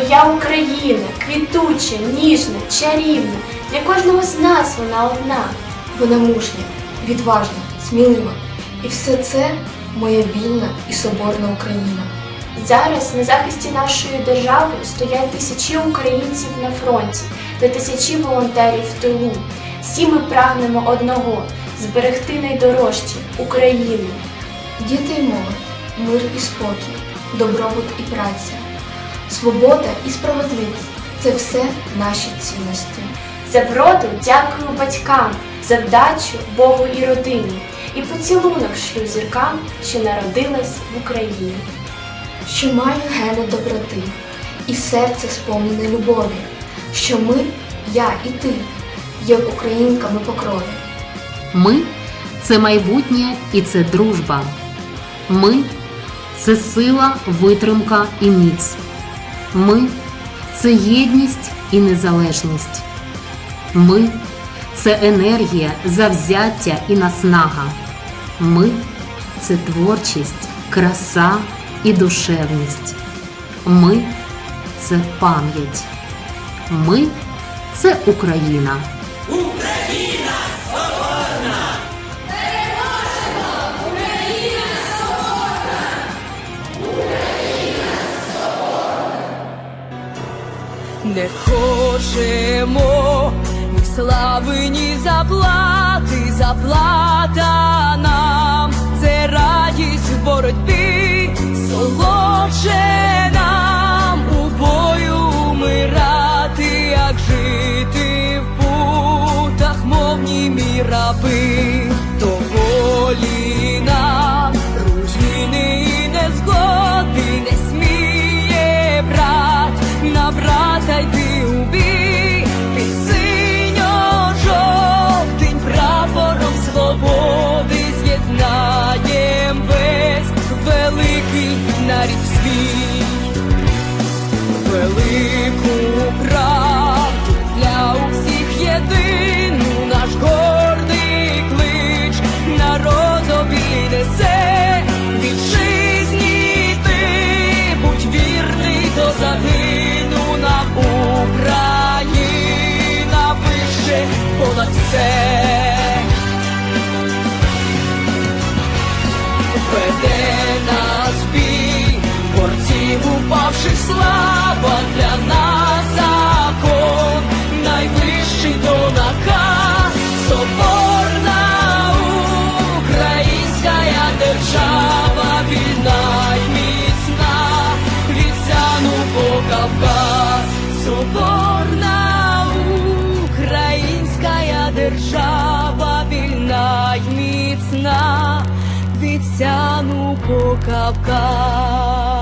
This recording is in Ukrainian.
Моя Україна, квітуча, ніжна, чарівна. Для кожного з нас вона одна. Вона мужня, відважна, смілива. І все це моя вільна і соборна Україна. Зараз на захисті нашої держави стоять тисячі українців на фронті та тисячі волонтерів в тилу. Всі ми прагнемо одного зберегти найдорожче Україну. Діти і молодь, мир і спокій, добробут і праця, свобода і справедливість це все наші цінності. За вроду дякую батькам, за вдачу Богу і родині, і поцілунок шлю зіркам, що народилась в Україні. Що маю гени доброти і серце сповнене любові, що ми, я і ти, є українками по крові. Ми це майбутнє і це дружба. Ми це сила, витримка і міць. Ми це єдність і незалежність. Ми це енергія, завзяття і наснага. Ми це творчість, краса і душевність. Ми це пам'ять. Ми це Україна. Не хочемо ні слави, ні заплати, заплата нам це радість в боротьбі, солодше нам у бою умирати, як жити в путах, мов німі раби, велику правду упавших слава для нас закон, найвищий до наказ, соборна українська держава, вільна й міцна, від Сяну по Кавказ, соборна українська держава, вільна й міцна від Сяну по Кавказ.